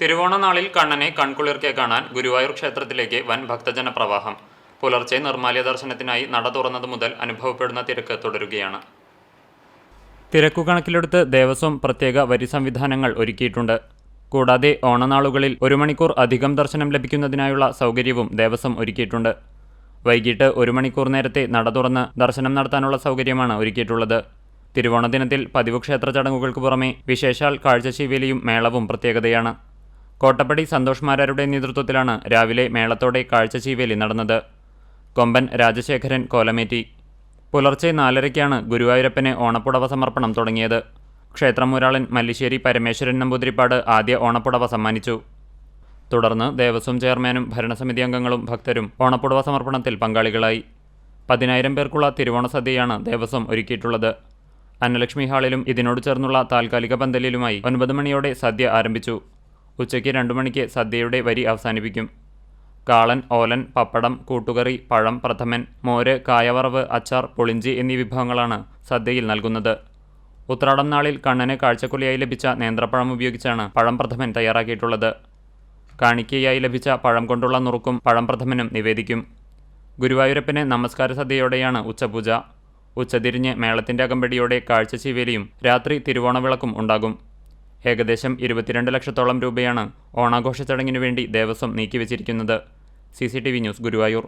തിരുവോണനാളിൽ കണ്ണനെ കൺകുളിർക്കെ കാണാൻ ഗുരുവായൂർ ക്ഷേത്രത്തിലേക്ക് വൻ ഭക്തജന പ്രവാഹം പുലർച്ചെ നിർമാല്യ ദർശനത്തിനായി നട തുറന്നത് മുതൽ അനുഭവപ്പെടുന്ന തിരക്ക് തുടരുകയാണ്. തിരക്കു കണക്കിലെടുത്ത് ദേവസ്വം പ്രത്യേക വരി സംവിധാനങ്ങൾ ഒരുക്കിയിട്ടുണ്ട്. കൂടാതെ ഓണനാളുകളിൽ ഒരു മണിക്കൂർ അധികം ദർശനം ലഭിക്കുന്നതിനായുള്ള സൗകര്യവും ദേവസ്വം ഒരുക്കിയിട്ടുണ്ട്. വൈകിട്ട് ഒരു മണിക്കൂർ നേരത്തെ നട തുറന്ന് ദർശനം നടത്താനുള്ള സൗകര്യമാണ് ഒരുക്കിയിട്ടുള്ളത്. തിരുവോണ ദിനത്തിൽ പതിവ് ക്ഷേത്ര ചടങ്ങുകൾക്ക് പുറമെ വിശേഷാൽ കാഴ്ചശീവേലിയും മേളവും പ്രത്യേകതയാണ്. കോട്ടപ്പടി സന്തോഷ്മാരാരുടെ നേതൃത്വത്തിലാണ് രാവിലെ മേളത്തോടെ കാഴ്ചശീവേലി നടന്നത്. കൊമ്പൻ രാജശേഖരൻ കോലമേറ്റി. പുലർച്ചെ നാലരയ്ക്കാണ് ഗുരുവായൂരപ്പന് ഓണപ്പുടവ സമർപ്പണം തുടങ്ങിയത്. ക്ഷേത്രമൂരാളൻ മല്ലിശ്ശേരി പരമേശ്വരൻ നമ്പൂതിരിപ്പാട് ആദ്യ ഓണപ്പുടവ സമ്മാനിച്ചു. തുടർന്ന് ദേവസ്വം ചെയർമാനും ഭരണസമിതി അംഗങ്ങളും ഭക്തരും ഓണപ്പുടവ സമർപ്പണത്തിൽ പങ്കാളികളായി. പതിനായിരം പേർക്കുള്ള തിരുവോണ സദ്യയാണ് ദേവസ്വം ഒരുക്കിയിട്ടുള്ളത്. അന്നലക്ഷ്മി ഹാളിലും ഇതിനോട് ചേർന്നുള്ള താൽക്കാലിക പന്തലിലുമായി ഒൻപത് മണിയോടെ സദ്യ ആരംഭിച്ചു. ഉച്ചയ്ക്ക് രണ്ടു മണിക്ക് സദ്യയുടെ വരി അവസാനിപ്പിക്കും. കാളൻ ഓലൻ പപ്പടം കൂട്ടുകറി പഴം പ്രഥമൻ മോര് കായവറവ് അച്ചാർ പൊളിഞ്ചി എന്നീ വിഭവങ്ങളാണ് സദ്യയിൽ നൽകുന്നത്. ഉത്രാടം നാളിൽ കണ്ണന് കാഴ്ചക്കുലിയായി ലഭിച്ച നേന്ത്രപ്പഴം ഉപയോഗിച്ചാണ് പഴം പ്രഥമൻ തയ്യാറാക്കിയിട്ടുള്ളത്. കാണിക്കയായി ലഭിച്ച പഴം കൊണ്ടുള്ള നുറുക്കും പഴം പ്രഥമനും നിവേദിക്കും. ഗുരുവായൂരപ്പന് നമസ്കാര സദ്യയോടെയാണ് ഉച്ചപൂജ. ഉച്ചതിരിഞ്ഞ് മേളത്തിന്റെ അകമ്പടിയോടെ കാഴ്ച ചീവേലിയും രാത്രി തിരുവോണവിളക്കും ഉണ്ടാകും. ഏകദേശം ഇരുപത്തിരണ്ട് ലക്ഷത്തോളം രൂപയാണ് ഓണാഘോഷ ചടങ്ങിനു വേണ്ടി ദേവസ്വം നീക്കിവച്ചിരിക്കുന്നത്. C news Guruvayur.